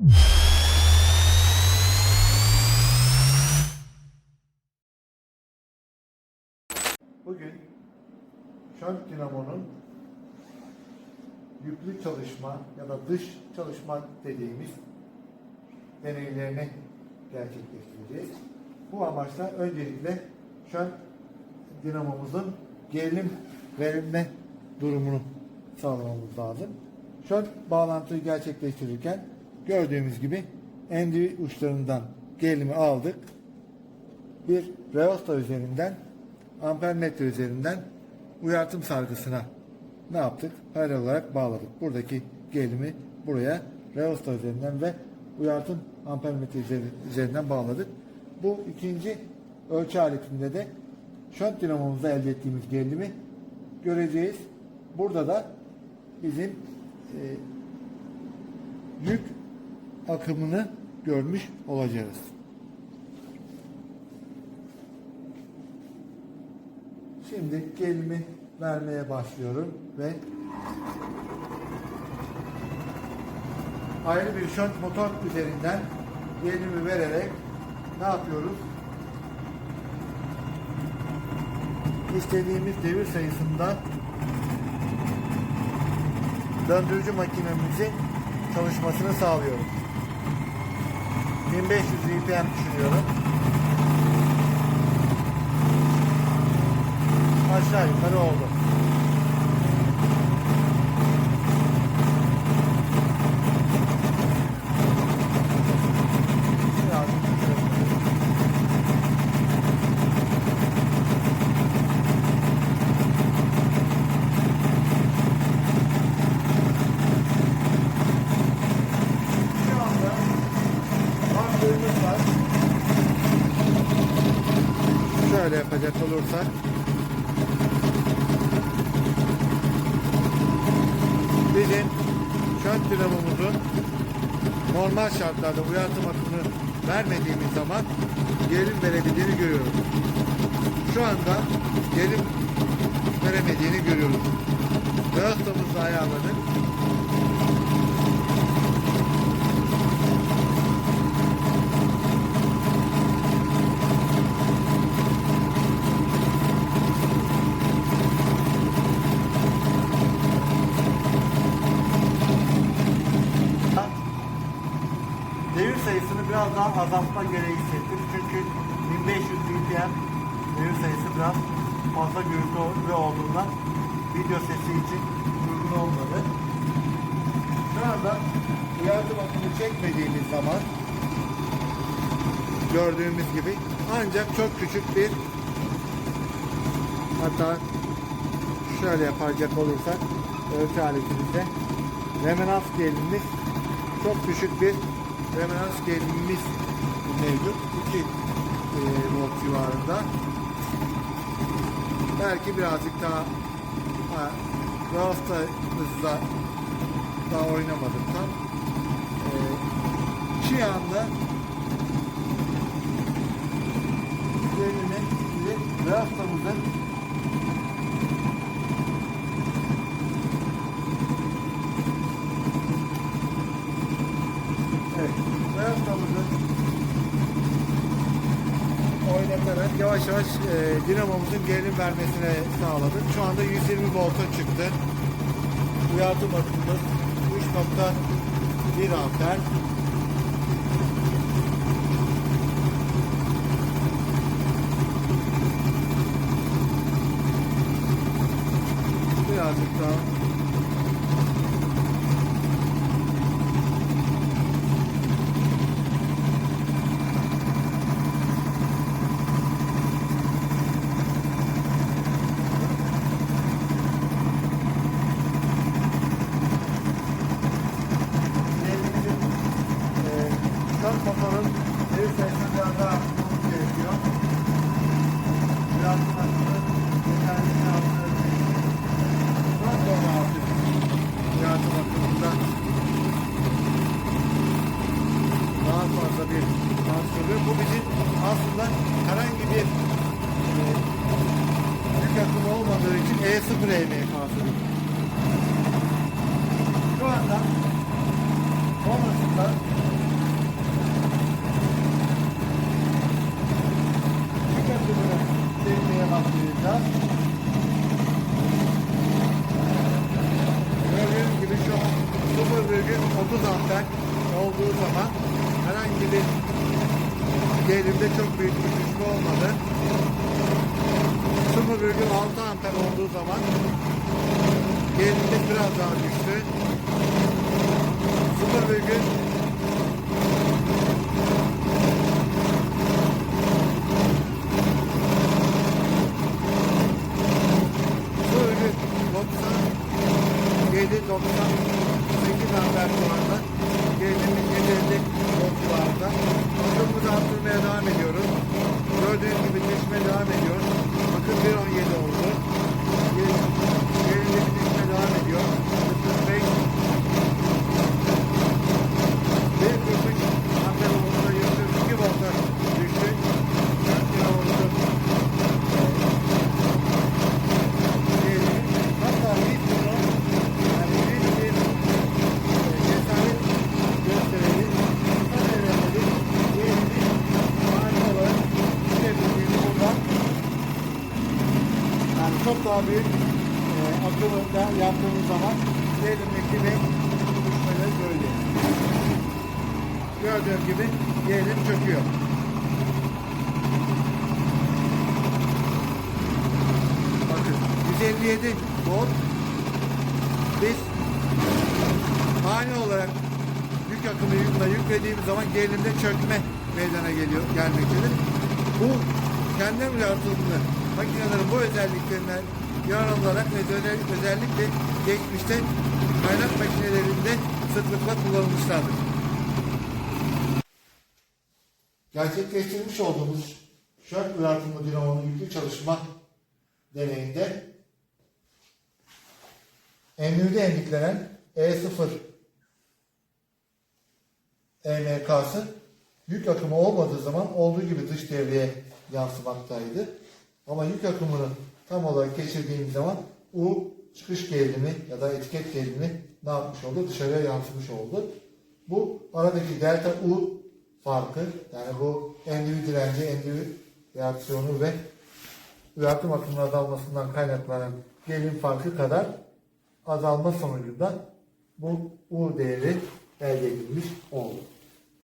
Bugün şant dinamonun yüklü çalışma ya da dış çalışma dediğimiz deneylerini gerçekleştireceğiz. Bu amaçla öncelikle şant dinamomuzun gerilim verilme durumunu sağlamamız lazım. Şant bağlantıyı gerçekleştirirken gördüğümüz gibi endi uçlarından gerilimi aldık bir reosta üzerinden ampermetre üzerinden uyartım sargısına ne yaptık? Paralel olarak bağladık. Buradaki gerilimi buraya reosta üzerinden ve uyartım ampermetre üzeri- üzerinden bağladık. Bu ikinci ölçü aletinde de şant dinamomuzda elde ettiğimiz gerilimi göreceğiz. Burada da bizim e, yük akımını görmüş olacağız. Şimdi gerilimi vermeye başlıyorum ve ayrı bir şant motor üzerinden gerilimi vererek ne yapıyoruz? İstediğimiz devir sayısında döndürücü makinemizin çalışmasını sağlıyoruz. 1500 RPM düşünüyorum. aşağı yukarı oldu. Birazcık düşürelim. Şu anda baktığımız var. Şöyle olursak bizim şant dinamomuzun normal şartlarda uyartım akımını vermediğimiz zaman gerilim verebildiğini görüyoruz. Şu anda gerilim veremediğini görüyoruz. Reostamızı ayarladık. Devir sayısını biraz daha azaltma gereği hissettim. Çünkü 1500 BPM devir sayısı biraz fazla gürültü olduğundan video sesi için uygun olmadı. Şu anda uyartım akımı çekmediğimiz zaman gördüğümüz gibi ancak çok küçük bir hatta şöyle yapacak olursak ölçü aletimizde remenans gerilimimiz çok düşük bir referans gerilimimiz mevcut. 2 e, volt civarında. Belki birazcık daha ha, Rasta hızla daha oynamadım tam. E, şu anda gerilimi bizi oynatarak yavaş yavaş e, dinamomuzun gerilim vermesine sağladık. Şu anda 120 volta çıktı. Uyartım akımımız 3.1 amper. Birazcık daha E0 EMK'sı. Şu anda sonrasında dikkatli böyle çevirmeye başlayacağız. Gördüğünüz gibi şu 0,30 amper olduğu zaman herhangi bir gerimde çok büyük bir düşme olmadı amper olduğu zaman gerilimlik biraz daha düştü. 0,1 97 amper civarında gerilimlik 750 volt civarında. Hızımızı arttırmaya devam ediyoruz. Gördüğünüz gibi düşmeye devam ediyoruz. 41.17 oldu. Çok daha büyük e, akımı da yaptığımız zaman yerimdeki ve düşmeleri söyleyeyim. Gördüğüm gibi yerim çöküyor. Bakın 157 volt biz ani olarak yük akımı yükle yüklediğimiz zaman gerilimde çökme meydana geliyor gelmektedir. Bu kendim yaratımlı makinelerin bu özelliklerinden yararlanarak ve özel- özellikle geçmişte kaynak makinelerinde sıklıkla kullanılmışlardır. Gerçekleştirmiş olduğumuz şark yaratımlı dinamonun yüklü çalışma deneyinde emniyete endiklenen E0 EMK'sı yük akımı olmadığı zaman olduğu gibi dış devreye yansımaktaydı. Ama yük akımını tam olarak geçirdiğimiz zaman U çıkış gerilimi ya da etiket gerilimi ne yapmış oldu? Dışarıya yansımış oldu. Bu aradaki delta U farkı yani bu endüvi direnci, endüvi reaksiyonu ve üretim akımının azalmasından kaynaklanan gerilim farkı kadar azalma sonucunda bu U değeri elde edilmiş oldu.